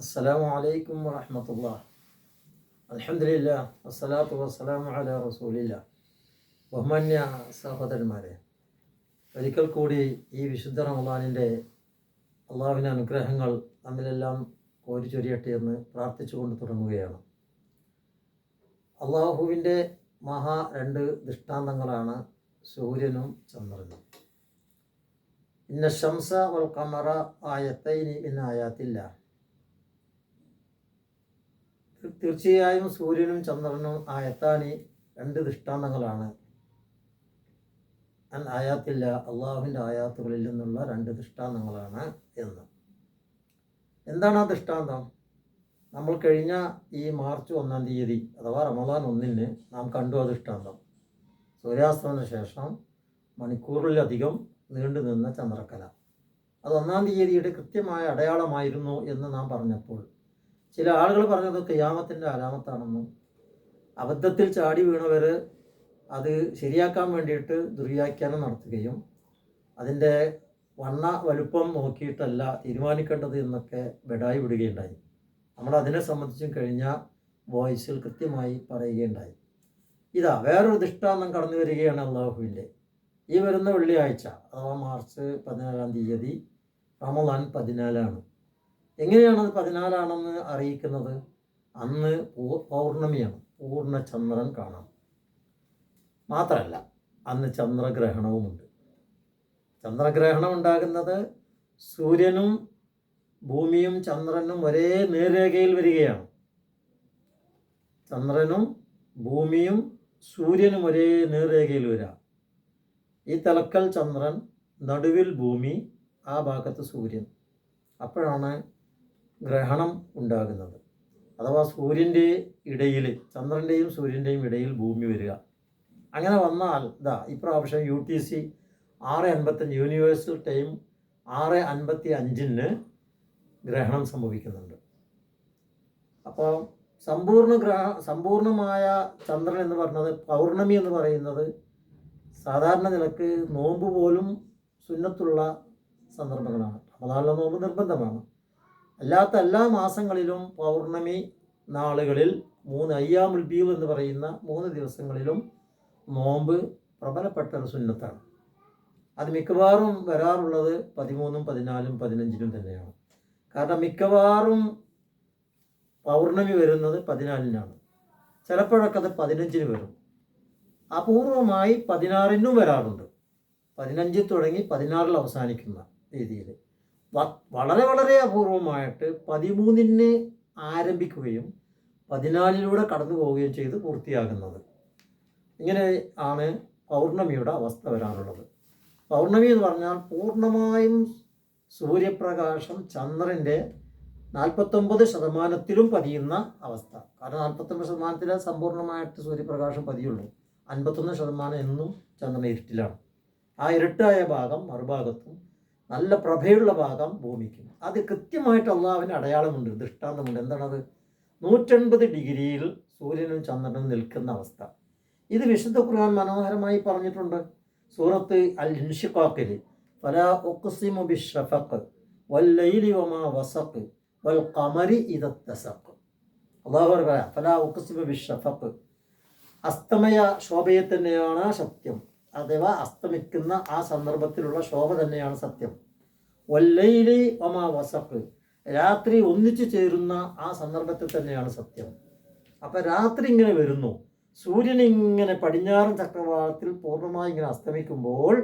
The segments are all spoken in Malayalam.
അസ്സലാമു അലൈക്കും لله والصلاة വസ്സലാത്തു വസ്സലാമു رسول الله ബഹുമാന്യ സഹോദരന്മാരെ ഒരിക്കൽ കൂടി ഈ വിശുദ്ധ റമദാനിന്റെ അള്ളാഹുവിന്റെ അനുഗ്രഹങ്ങൾ നമ്മിലെല്ലാം കോരിച്ചൊരിയട്ടെ എന്ന് പ്രാർത്ഥിച്ചുകൊണ്ട് തുടങ്ങുകയാണ്. അള്ളാഹുവിന്റെ മഹാ രണ്ട് ദൃഷ്ടാന്തങ്ങളാണ് സൂര്യനും ചന്ദ്രനും. ഇന്ന ഷംസ വൽ കമറ ആയത്തൈനി ഇന്ന ആയാത്തില്ല. തീർച്ചയായും സൂര്യനും ചന്ദ്രനും ആയത്താനി രണ്ട് ദൃഷ്ടാന്തങ്ങളാണ്. അൻ ആയാത്തില്ല അള്ളാഹുവിന്റെ ആയാത്തുകളിൽ നിന്നുള്ള രണ്ട് ദൃഷ്ടാന്തങ്ങളാണ് എന്ന്. എന്താണ് ആ ദൃഷ്ടാന്തം? നമ്മൾ കഴിഞ്ഞ ഈ മാർച്ച് ഒന്നാം തീയതി അഥവാ റമദാൻ ഒന്നിന് നാം കണ്ടു ആ ദൃഷ്ടാന്തം. സൂര്യാസ്തമന ശേഷം മണിക്കൂറിലധികം നീണ്ടു നിന്ന ചന്ദ്രക്കല. അത് ഒന്നാം തീയതിയുടെ കൃത്യമായ അടയാളമായിരുന്നു എന്ന് നാം പറഞ്ഞപ്പോൾ ചില ആളുകൾ പറഞ്ഞത് കയ്യാമത്തിന്റെ അലാമത്താണെന്നും അബദ്ധത്തിൽ ചാടി വീണവർ അത് ശരിയാക്കാൻ വേണ്ടിയിട്ട് ദുർവ്യാഖ്യാനം നടത്തുകയും അതിന്റെ വണ്ണ വലുപ്പം നോക്കിയിട്ടല്ല തീരുമാനിക്കേണ്ടത് എന്നൊക്കെ ബെഡായി വിടുകയുണ്ടായി. നമ്മൾ അതിനെ സംബന്ധിച്ചും കഴിഞ്ഞ വോയിസിൽ കൃത്യമായി പറയുകയുണ്ടായി. ഇതാ വേറൊരു ദൃഷ്ടാന്തം കടന്നു വരികയാണ് അള്ളാഹുവിന്റെ. ഈ വരുന്ന വെള്ളിയാഴ്ച അഥവാ മാർച്ച് പതിനാലാം തീയതി റമദാൻ പതിനാലാണ്. എങ്ങനെയാണ് അത് പതിനാലാണെന്ന് അറിയിക്കുന്നത്? അന്ന് പൗർണമിയാണ്. പൂർണ ചന്ദ്രൻ കാണാം. മാത്രമല്ല അന്ന് ചന്ദ്രഗ്രഹണവുമുണ്ട്. ചന്ദ്രഗ്രഹണം ഉണ്ടാകുന്നത് സൂര്യനും ഭൂമിയും ചന്ദ്രനും ഒരേ നേർരേഖയിൽ വരികയാണ്. ചന്ദ്രനും ഭൂമിയും സൂര്യനും ഒരേ നേർരേഖയിൽ വരാം. ഈ തലക്കൽ ചന്ദ്രൻ നടുവിൽ ഭൂമി ആ ഭാഗത്ത് സൂര്യൻ. അപ്പോഴാണ് ഗ്രഹണം ഉണ്ടാകുന്നത്. അഥവാ സൂര്യന്റെ ഇടയിൽ ചന്ദ്രന്റെയും സൂര്യന്റെയും ഇടയിൽ ഭൂമി വരിക. അങ്ങനെ വന്നാൽ ഇതാ ഇപ്രാവശ്യം യു ടി സി ആറ് അൻപത്തഞ്ച് യൂണിവേഴ്സൽ ടൈം ആറ് അൻപത്തി അഞ്ചിന് ഗ്രഹണം സംഭവിക്കുന്നുണ്ട്. അപ്പോൾ സമ്പൂർണ ഗ്രഹ സമ്പൂർണമായ ചന്ദ്രൻ എന്ന് പറഞ്ഞത് പൗർണമി എന്ന് പറയുന്നത് സാധാരണ നിലയ്ക്ക് നോമ്പ് പോലും സുന്നത്തുള്ള സന്ദർഭങ്ങളാണ്. റമദാനിലെ നോമ്പ് നിർബന്ധമാണ്. അല്ലാത്ത എല്ലാ മാസങ്ങളിലും പൗർണമി നാളുകളിൽ മൂന്ന് അയ്യാമുൽ ബീവ് എന്ന് പറയുന്ന മൂന്ന് ദിവസങ്ങളിലും നോമ്പ് പ്രബലപ്പെട്ട ഒരു സുന്നത്താണ്. അത് മിക്കവാറും വരാറുള്ളത് പതിമൂന്നും പതിനാലും പതിനഞ്ചിനും തന്നെയാണ്. കാരണം മിക്കവാറും പൗർണമി വരുന്നത് പതിനാലിനാണ്. ചിലപ്പോഴൊക്കെ അത് പതിനഞ്ചിന് വരും. അപൂർവമായി പതിനാറിനും വരാറുണ്ട്. പതിനഞ്ചിൽ തുടങ്ങി പതിനാറിൽ അവസാനിക്കുന്ന രീതിയിൽ. വളരെ വളരെ അപൂർവമായിട്ട് പതിമൂന്നിന് ആരംഭിക്കുകയും പതിനാലിലൂടെ കടന്നു പോവുകയും ചെയ്ത് പൂർത്തിയാകുന്നത്. ഇങ്ങനെ ആണ് പൗർണമിയുടെ അവസ്ഥ വരാറുള്ളത്. പൗർണമി എന്ന് പറഞ്ഞാൽ പൂർണമായും സൂര്യപ്രകാശം ചന്ദ്രന്റെ നാൽപ്പത്തൊമ്പത് ശതമാനത്തിലും പതിയുന്ന അവസ്ഥ. കാരണം നാൽപ്പത്തൊമ്പത് ശതമാനത്തിലെ സമ്പൂർണമായിട്ട് സൂര്യപ്രകാശം പതിയുള്ളൂ. അൻപത്തൊന്ന് ശതമാനം എന്നും ചന്ദ്രൻ ഇരുട്ടിലാണ്. ആ ഇരുട്ടായ ഭാഗം മറുഭാഗത്തും നല്ല പ്രഭയുള്ള ഭാഗം ഭൂമിക്കും അത് കൃത്യമായിട്ട് അള്ളാഹുവിന് അടയാളമുണ്ട്. ദൃഷ്ടാന്തമുണ്ട്. എന്താണത്? നൂറ്റൻപത് ഡിഗ്രിയിൽ സൂര്യനും ചന്ദ്രനും നിൽക്കുന്ന അവസ്ഥ. ഇത് വിശുദ്ധ ഖുർആൻ മനോഹരമായി പറഞ്ഞിട്ടുണ്ട്. സൂറത്ത് അൽ ഇൻഷിഖാഖിൽ ഫലാ ഉഖ്സിമു ബിശ്ശഫഖ് വല്ലൈലി വമാ വസക്ക് വൽ ഖമരി ഇതത്തസക്ക് അള്ളാഹു പറയാം ഫലാ ഉഖ്സിമു ബിശ്ശഫഖ് അസ്തമയ ശോഭയെ തന്നെയാണ് സത്യം. അഥവാ അസ്തമിക്കുന്ന ആ സന്ദർഭത്തിലുള്ള ശോഭ തന്നെയാണ് സത്യം. വല്ലയിലി ഒമാ വസക്ക് രാത്രി ഒന്നിച്ചു ചേരുന്ന ആ സന്ദർഭത്തിൽ തന്നെയാണ് സത്യം. അപ്പം രാത്രി ഇങ്ങനെ വരുന്നു. സൂര്യൻ ഇങ്ങനെ പടിഞ്ഞാറൻ ചക്രവാളത്തിൽ പൂർണമായി ഇങ്ങനെ അസ്തമിക്കുമ്പോൾ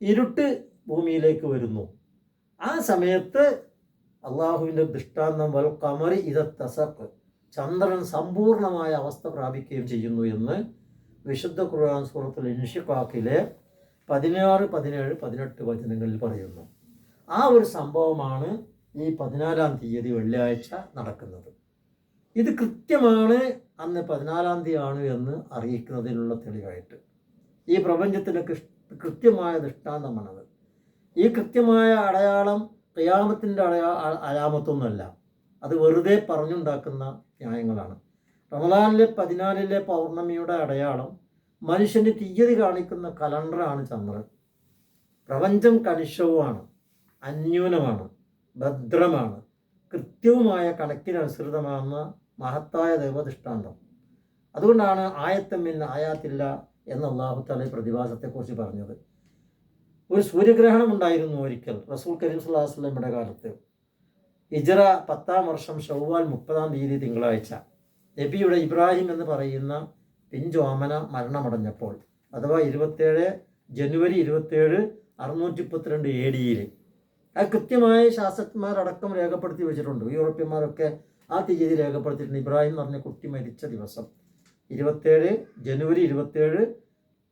ഇരുട്ട് ഭൂമിയിലേക്ക് വരുന്നു. ആ സമയത്ത് അള്ളാഹുവിന്റെ ദൃഷ്ടാന്തം വൽ കമറി ഇത ചന്ദ്രൻ സമ്പൂർണമായ അവസ്ഥ പ്രാപിക്കുകയും ചെയ്യുന്നു എന്ന് വിശുദ്ധ ഖുർആൻ സൂറത്തുൽ ഇൻഷിഖാക്കിലെ പതിനാറ് പതിനേഴ് പതിനെട്ട് വചനങ്ങളിൽ പറയുന്നു. ആ ഒരു സംഭവമാണ് ഈ പതിനാലാം തീയതി വെള്ളിയാഴ്ച നടക്കുന്നത്. ഇത് കൃത്യമാണ് അന്ന് പതിനാലാം തീയതി ആണ് എന്ന് അറിയിക്കുന്നതിനുള്ള തെളിവായിട്ട്. ഈ പ്രപഞ്ചത്തിന്റെ കൃത്യമായ ദൃഷ്ടാന്തമാണത്. ഈ കൃത്യമായ അടയാളം ക്യാമത്തിന്റെ അടയാ അയാമത്തൊന്നുമല്ല അത് വെറുതെ പറഞ്ഞുണ്ടാക്കുന്ന ന്യായങ്ങളാണ്. റമദാനിലെ പതിനാലിലെ പൗർണമിയുടെ അടയാളം മനുഷ്യന്റെ തീയതി കാണിക്കുന്ന കലണ്ടറാണ് ചന്ദ്രൻ. പ്രപഞ്ചം കണിശവുമാണ് അന്യൂനമാണ് ഭദ്രമാണ് കൃത്യവുമായ കണക്കിനനുസൃതമാകുന്ന മഹത്തായ ദൈവദൃഷ്ടാന്തം. അതുകൊണ്ടാണ് ആയത്തമ്മിൽ ആയാത്തില്ല എന്ന അള്ളാഹു തല പ്രതിഭാസത്തെക്കുറിച്ച് പറഞ്ഞത്. ഒരു സൂര്യഗ്രഹണം ഉണ്ടായിരുന്നു ഒരിക്കൽ റസൂൽ കരീം സുല്ലാസ്ലമിയുടെ കാലത്ത്. ഇജറ പത്താം വർഷം ഷവ്വാൽ മുപ്പതാം തീയതി തിങ്കളാഴ്ച. നബിയുടെ ഇബ്രാഹിം എന്ന് പറയുന്ന പിഞ്ചോമന മരണമടഞ്ഞപ്പോൾ അഥവാ ഇരുപത്തേഴ് ജനുവരി ഇരുപത്തേഴ് അറുന്നൂറ്റി മുപ്പത്തിരണ്ട് എ ഡിയിൽ അത് കൃത്യമായി ശാസ്ത്രജ്ഞന്മാരടക്കം രേഖപ്പെടുത്തി വെച്ചിട്ടുണ്ട്. യൂറോപ്യന്മാരൊക്കെ ആ തീയതി രേഖപ്പെടുത്തിയിട്ടുണ്ട്. ഇബ്രാഹിം എന്ന് പറഞ്ഞ കുട്ടി മരിച്ച ദിവസം. ഇരുപത്തേഴ് ജനുവരി ഇരുപത്തേഴ്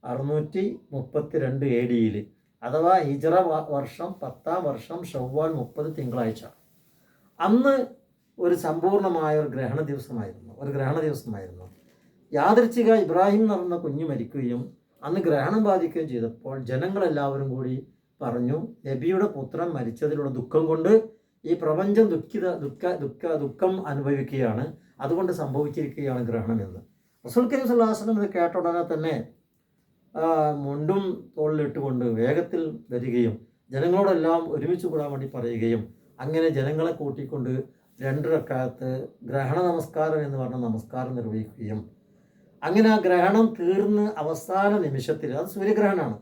അറുന്നൂറ്റി മുപ്പത്തി രണ്ട് എ ഡിയിൽ അഥവാ ഹിജറ വർഷം പത്താം വർഷം ഷവ്വാൽ മുപ്പത് തിങ്കളാഴ്ച. അന്ന് ഒരു സമ്പൂർണമായ ഒരു ഗ്രഹണ ദിവസമായിരുന്നു. ഒരു ഗ്രഹണ ദിവസമായിരുന്നു. യാദൃച്ഛിക ഇബ്രാഹിം എന്ന് പറയുന്ന കുഞ്ഞ് മരിക്കുകയും അന്ന് ഗ്രഹണം ബാധിക്കുകയും ചെയ്തപ്പോൾ ജനങ്ങളെല്ലാവരും കൂടി പറഞ്ഞു നബിയുടെ പുത്രൻ മരിച്ചതിലുള്ള ദുഃഖം കൊണ്ട് ഈ പ്രപഞ്ചം ദുഃഖിത ദുഃഖ ദുഃഖ ദുഃഖം അനുഭവിക്കുകയാണ്. അതുകൊണ്ട് സംഭവിച്ചിരിക്കുകയാണ് ഗ്രഹണം എന്ന്. റസൂൽ കരീം സുല്ലാസ്ലം ഇത് കേട്ട ഉടനെ തന്നെ മുണ്ടും തോളിലിട്ടുകൊണ്ട് വേഗത്തിൽ വരികയും ജനങ്ങളോടെല്ലാം ഒരുമിച്ച് കൂടാൻ വേണ്ടി പറയുകയും അങ്ങനെ ജനങ്ങളെ കൂട്ടിക്കൊണ്ട് രണ്ടരക്കാലത്ത് ഗ്രഹണ നമസ്കാരം എന്ന് പറഞ്ഞ നമസ്കാരം നിർവഹിക്കുകയും അങ്ങനെ ആ ഗ്രഹണം തീർന്ന് അവസാന നിമിഷത്തിൽ അത് സൂര്യഗ്രഹണമാണ്.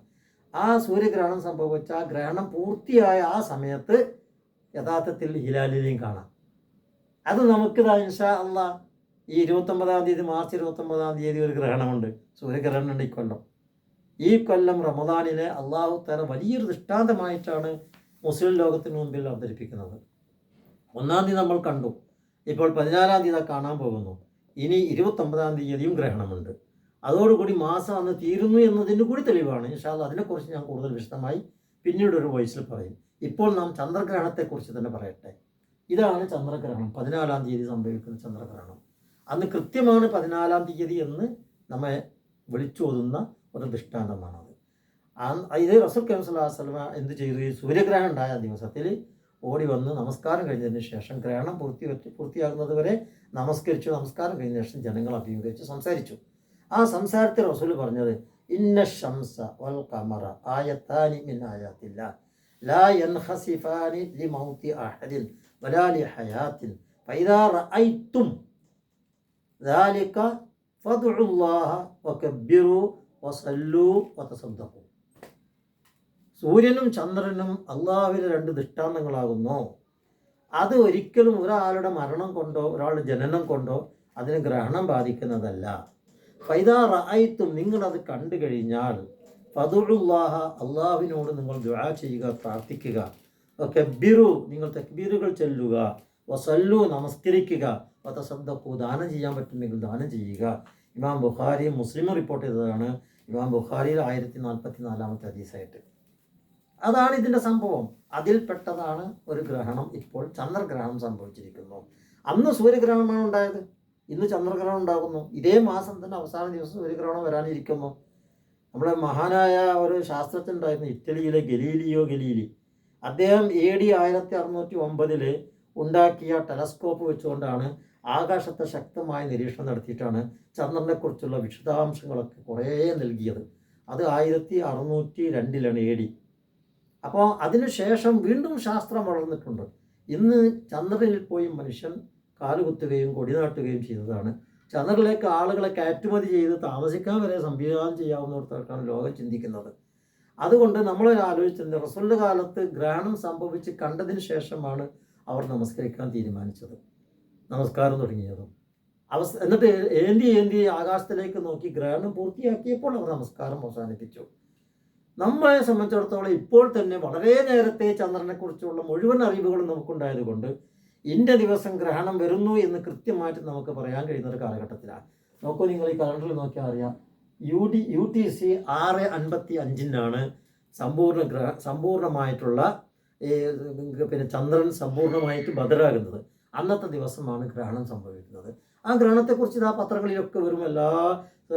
ആ സൂര്യഗ്രഹണം സംഭവിച്ച ആ ഗ്രഹണം പൂർത്തിയായ ആ സമയത്ത് യഥാർത്ഥത്തിൽ ഹിലാലിനെയും കാണാം. അത് നമുക്ക് ഇൻഷാ അല്ല ഈ ഇരുപത്തൊമ്പതാം തീയതി മാർച്ച് ഇരുപത്തൊമ്പതാം തീയതി ഒരു ഗ്രഹണമുണ്ട്. സൂര്യഗ്രഹണം ഉണ്ട് ഇക്കൊല്ലം ഈ കൊല്ലം റമദാനിലെ അള്ളാഹു തല വലിയൊരു ദൃഷ്ടാന്തമായിട്ടാണ് മുസ്ലിം ലോകത്തിന് മുമ്പിൽ അവതരിപ്പിക്കുന്നത്. ഒന്നാം തീയതി നമ്മൾ കണ്ടു. ഇപ്പോൾ പതിനാലാം തീയതി കാണാൻ പോകുന്നു. ഇനി ഇരുപത്തൊമ്പതാം തീയതിയും ഗ്രഹണമുണ്ട്. അതോടുകൂടി മാസം അന്ന് തീരുന്നു എന്നതിന് കൂടി തെളിവാണ്. ഇൻഷാല്ല അതിനെക്കുറിച്ച് ഞാൻ കൂടുതൽ വിശദമായി പിന്നീട് ഒരു വോയിസിൽ പറയും. ഇപ്പോൾ നാം ചന്ദ്രഗ്രഹണത്തെക്കുറിച്ച് തന്നെ പറയട്ടെ. ഇതാണ് ചന്ദ്രഗ്രഹണം. പതിനാലാം തീയതി സംഭവിക്കുന്ന ചന്ദ്രഗ്രഹണം. അന്ന് കൃത്യമാണ് പതിനാലാം തീയതി എന്ന് നമ്മെ വിളിച്ചോതുന്ന ഒരു ദൃഷ്ടാന്തമാണത്. ഇത് റസൂൽ കരീം സ്വല്ലല്ലാഹു എന്ത് ചെയ്തു? സൂര്യഗ്രഹണം ഉണ്ടായ ദിവസത്തിൽ ഓടി വന്ന് നമസ്കാരം കഴിഞ്ഞതിന് ശേഷം ഗ്രഹണം പൂർത്തി പൂർത്തിയാകുന്നത് വരെ നമസ്കരിച്ചു നമസ്കാരം കഴിഞ്ഞ ശേഷം ജനങ്ങൾ അഭിമുഖീകരിച്ച് സംസാരിച്ചു ആ സംസാരത്തിൽ റസൂൽ പറഞ്ഞത് ഇന്ന ഷംസ വൽ ഖമറ ആയത്താനി മിൻ ആയാത്തില്ല ലാ യൻഖസിഫാനി ലിമൗതി അഹദിൻ വലാ ലിഹയാത്തിൻ ഫൈദാ റഅയ്തും ذلك فادعوا الله وكبروا وصلوا وتصدقوا സൂര്യനും ചന്ദ്രനും അള്ളാഹുവിലെ രണ്ട് ദൃഷ്ടാന്തങ്ങളാകുന്നു. അത് ഒരിക്കലും ഒരാളുടെ മരണം കൊണ്ടോ ഒരാളുടെ ജനനം കൊണ്ടോ അതിന് ഗ്രഹണം ബാധിക്കുന്നതല്ല. ഫൈദാ റായിത്തും നിങ്ങളത് കണ്ടു കഴിഞ്ഞാൽ ഫതുറുല്ലാഹ അള്ളാഹുവിനോട് നിങ്ങൾ ദുആ ചെയ്യുക പ്രാർത്ഥിക്കുക. കബ്ബിറു നിങ്ങൾ തക്ബീറുകൾ ചൊല്ലുക. വസല്ലു നമസ്കരിക്കുക. വതസദ്ദഖു ദാനം ചെയ്യാൻ പറ്റുന്നെങ്കിൽ ദാനം ചെയ്യുക. ഇമാം ബുഖാരി മുസ്ലിം റിപ്പോർട്ട് ചെയ്തതാണ്. ഇമാം ബുഖാരിയിൽ ആയിരത്തി നാൽപ്പത്തി നാലാമത്തെ ഹദീസായിട്ട്. അതാണ് ഇതിന്റെ സംഭവം. അതിൽപ്പെട്ടതാണ് ഒരു ഗ്രഹണം. ഇപ്പോൾ ചന്ദ്രഗ്രഹണം സംഭവിച്ചിരിക്കുന്നു. അന്ന് സൂര്യഗ്രഹണമാണ് ഉണ്ടായത്. ഇന്ന് ചന്ദ്രഗ്രഹണം ഉണ്ടാകുന്നു. ഇതേ മാസം തന്നെ അവസാന ദിവസം സൂര്യഗ്രഹണം വരാനിരിക്കുന്നു. നമ്മുടെ മഹാനായ ഒരു ശാസ്ത്രജ്ഞൻ ഉണ്ടായിരുന്നു ഇറ്റലിയിലെ ഗലീലിയോ ഗലീലി. അദ്ദേഹം എ ഡി ആയിരത്തി അറുന്നൂറ്റി ഒമ്പതിൽ ഉണ്ടാക്കിയ ടെലസ്കോപ്പ് വെച്ചുകൊണ്ടാണ് ആകാശത്തെ ശക്തമായ നിരീക്ഷണം നടത്തിയിട്ടാണ് ചന്ദ്രനെക്കുറിച്ചുള്ള വിശദാംശങ്ങളൊക്കെ കുറേ നൽകിയത്. അത് ആയിരത്തി അറുന്നൂറ്റി രണ്ടിലാണ് എ ഡി അപ്പോൾ അതിനുശേഷം വീണ്ടും ശാസ്ത്രം വളർന്നിട്ടുണ്ട്. ഇന്ന് ചന്ദ്രനിൽ പോയി മനുഷ്യൻ കാലുകുത്തുകയും കൊടി നാട്ടുകയും ചെയ്തതാണ്. ചന്ദ്രനിലേക്ക് ആളുകളെ കയറ്റുമതി ചെയ്ത് താമസിക്കാൻ വരെ സംവിധാനം ചെയ്യാവുന്നവർക്കാണ് ലോകം ചിന്തിക്കുന്നത്. അതുകൊണ്ട് നമ്മൾ ആലോചിച്ചിട്ടുണ്ട് റസൂലിന്റെ കാലത്ത് ഗ്രഹണം സംഭവിച്ച് കണ്ടതിന് ശേഷമാണ് അവർ നമസ്കരിക്കാൻ തീരുമാനിച്ചത്. നമസ്കാരം തുടങ്ങിയതും. അവസ് എന്നിട്ട് ഏന്തി ഏന്തി ആകാശത്തിലേക്ക് നോക്കി ഗ്രഹണം പൂർത്തിയാക്കിയപ്പോൾ അവർ നമസ്കാരം അവസാനിപ്പിച്ചു. നമ്മളെ സംബന്ധിച്ചിടത്തോളം ഇപ്പോൾ തന്നെ വളരെ നേരത്തെ ചന്ദ്രനെക്കുറിച്ചുള്ള മുഴുവൻ അറിവുകളും നമുക്കുണ്ടായതുകൊണ്ട് ഇന്ന ദിവസം ഗ്രഹണം വരുന്നു എന്ന് കൃത്യമായിട്ട് നമുക്ക് പറയാൻ കഴിയുന്ന ഒരു കാലഘട്ടത്തിലാണ്. നോക്കൂ നിങ്ങൾ ഈ കലണ്ടറിൽ നോക്കിയാൽ അറിയാം. U D U T C ആറ് അൻപത്തി അഞ്ചിനാണ് സമ്പൂർണ ഗ്രഹ സമ്പൂർണമായിട്ടുള്ള പിന്നെ ചന്ദ്രൻ സമ്പൂർണമായിട്ട് ബദലാകുന്നത് അന്നത്തെ ദിവസമാണ് ഗ്രഹണം സംഭവിക്കുന്നത്. ആ ഗ്രഹണത്തെക്കുറിച്ച് ഇതാ പത്രങ്ങളിലൊക്കെ വരും എല്ലാ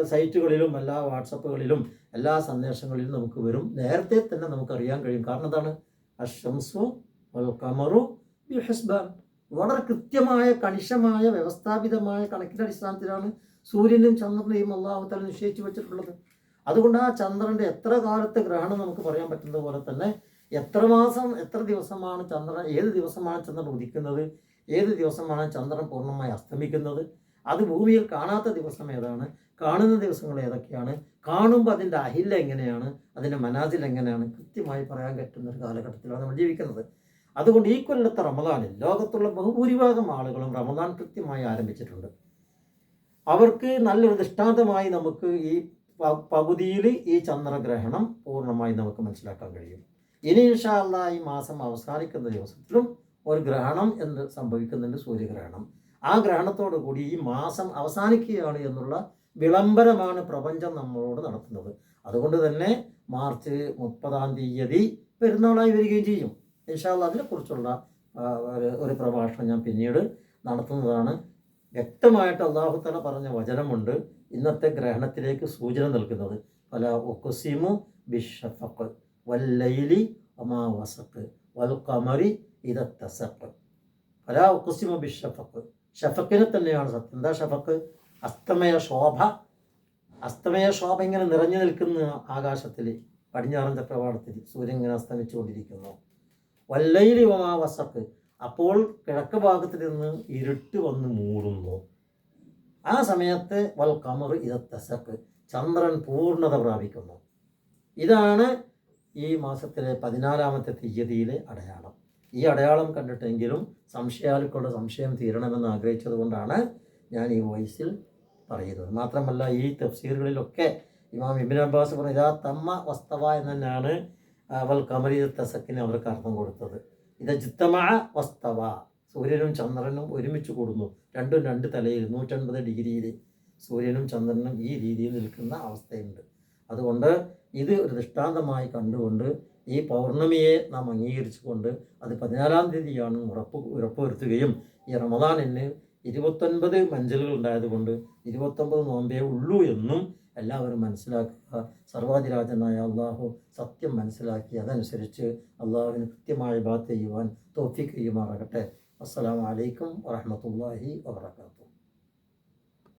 സൈറ്റുകളിലും എല്ലാ വാട്സപ്പുകളിലും എല്ലാ സന്ദേശങ്ങളിലും നമുക്ക് വരും. നേരത്തെ തന്നെ നമുക്കറിയാൻ കഴിയും. കാരണം എന്താണ്? അഷംസു കമറു ഹസ്ബാൻ വളരെ കൃത്യമായ കണിശമായ വ്യവസ്ഥാപിതമായ കണക്കിന്റെ അടിസ്ഥാനത്തിലാണ് സൂര്യനും ചന്ദ്രനെയും അള്ളാഹുത്തല നിശ്ചയിച്ചു വെച്ചിട്ടുള്ളത്. അതുകൊണ്ട് ആ ചന്ദ്രന്റെ എത്ര കാലത്തെ ഗ്രഹണം നമുക്ക് പറയാൻ പറ്റുന്ന പോലെ തന്നെ എത്ര മാസം എത്ര ദിവസമാണ് ചന്ദ്രൻ ഏത് ദിവസമാണ് ചന്ദ്രൻ ഉദിക്കുന്നത് ഏത് ദിവസമാണ് ചന്ദ്രൻ പൂർണമായി അസ്തമിക്കുന്നത് അത് ഭൂമിയിൽ കാണാത്ത ദിവസം ഏതാണ്? കാണുന്ന ദിവസങ്ങൾ ഏതൊക്കെയാണ്? കാണുമ്പോൾ അതിന്റെ അഹില്ല എങ്ങനെയാണ്? അതിന്റെ മനാസിൽ എങ്ങനെയാണ്? കൃത്യമായി പറയാൻ പറ്റുന്ന ഒരു കാലഘട്ടത്തിലാണ് നമ്മൾ ജീവിക്കുന്നത്. അതുകൊണ്ട് ഈ കൊല്ലത്തെ റമദാനിൽ ലോകത്തുള്ള ബഹുഭൂരിഭാഗം ആളുകളും റമദാൻ കൃത്യമായി ആരംഭിച്ചിട്ടുണ്ട്. അവർക്ക് നല്ലൊരു ദൃഷ്ടാന്തമായി നമുക്ക് ഈ പകുതിയിൽ ഈ ചന്ദ്രഗ്രഹണം പൂർണമായി നമുക്ക് മനസ്സിലാക്കാൻ കഴിയും. ഇനി ഇൻഷാല്ല ഈ മാസം അവസാനിക്കുന്ന ദിവസത്തിലും ഒരു ഗ്രഹണം എന്ന് സംഭവിക്കുന്നുണ്ട് സൂര്യഗ്രഹണം. ആ ഗ്രഹണത്തോടു കൂടി ഈ മാസം അവസാനിക്കുകയാണ് എന്നുള്ള വിളംബരമാണ് പ്രപഞ്ചം നമ്മളോട് നടത്തുന്നത്. അതുകൊണ്ട് തന്നെ മാർച്ച് മുപ്പതാം തീയതി പെരുന്നാളായി വരികയും ചെയ്യും. ഇൻഷാല്ല അതിനെക്കുറിച്ചുള്ള ഒരു- പ്രഭാഷണം ഞാൻ പിന്നീട് നടത്തുന്നതാണ്. വ്യക്തമായിട്ട് അള്ളാഹുത്തല പറഞ്ഞ വചനമുണ്ട്. ഇന്നത്തെ ഗ്രഹണത്തിലേക്ക് സൂചന നൽകുന്നത്. പല ഒക്കുസിമു ബിഷഫക്ക് വല്ലയിലി അമാവാസക്ക് വൽ കമറി ഇതത്തസക്ക് പല ഒക്കുസിമു ബിഷഫക്ക് ഷഫക്കിനെ തന്നെയാണ് സത്യം. എന്താ ഷഫക്ക്? അസ്തമയ ശോഭ. അസ്തമയ ശോഭ ഇങ്ങനെ നിറഞ്ഞു നിൽക്കുന്ന ആകാശത്തിൽ പടിഞ്ഞാറൻ ചക്രവാളത്തിൽ സൂര്യൻ ഇങ്ങനെ അസ്തമിച്ചുകൊണ്ടിരിക്കുന്നു. വല്ലയിലി വമാവസക്ക് അപ്പോൾ കിഴക്ക് ഭാഗത്ത് നിന്ന് ഇരുട്ട് വന്ന് മൂടുന്നു. ആ സമയത്ത് വൽ കമർ ഇതത്തസക്ക് ചന്ദ്രൻ പൂർണത പ്രാപിക്കുന്നു. ഇതാണ് ഈ മാസത്തിലെ പതിനാലാമത്തെ തീയതിയിലെ അടയാളം. ഈ അടയാളം കണ്ടിട്ടെങ്കിലും സംശയാലുക്കളുടെ സംശയം തീരണമെന്ന് ആഗ്രഹിച്ചതുകൊണ്ടാണ് ഞാൻ ഈ വോയിസിൽ പറയുന്നത്. മാത്രമല്ല ഈ തഫ്സീറുകളിലൊക്കെ ഇമാം ഇബിൻ അബ്ബാസ് പറഞ്ഞ ഇതാ തമ്മ വസ്തവ എന്ന് തന്നെയാണ് അവൽ കമരി തസക്കിന് അവർക്ക് അർത്ഥം കൊടുത്തത്. ഇത് ജിത്തമ വസ്തവ സൂര്യനും ചന്ദ്രനും ഒരുമിച്ച് കൂടുന്നു. രണ്ടും രണ്ട് തലയിൽ നൂറ്റൻപത് ഡിഗ്രിയിൽ സൂര്യനും ചന്ദ്രനും ഈ രീതിയിൽ നിൽക്കുന്ന അവസ്ഥയുണ്ട്. അതുകൊണ്ട് ഇത് ഒരു ദൃഷ്ടാന്തമായി കണ്ടുകൊണ്ട് ഈ പൗർണമിയെ നാം അംഗീകരിച്ചുകൊണ്ട് അത് പതിനാലാം തീയതിയാണ് ഉറപ്പ് ഉറപ്പുവരുത്തുകയും ഈ റമദാനിന് ഇരുപത്തൊൻപത് മഞ്ചലുകൾ ഉണ്ടായതുകൊണ്ട് ഇരുപത്തൊമ്പത് നോമ്പേ ഉള്ളൂ എന്നും എല്ലാവരും മനസ്സിലാക്കുക. സർവാധിരാജനായ അള്ളാഹു സത്യം മനസ്സിലാക്കി അതനുസരിച്ച് അള്ളാഹുവിന് കൃത്യമായ ബാത്ത് ചെയ്യുവാൻ തോഫിക്ക് ചെയ്യുമാറാകട്ടെ. അസ്സലാമു അലൈക്കും വറഹ്മത്തുള്ളാഹി വബറകാതുഹു.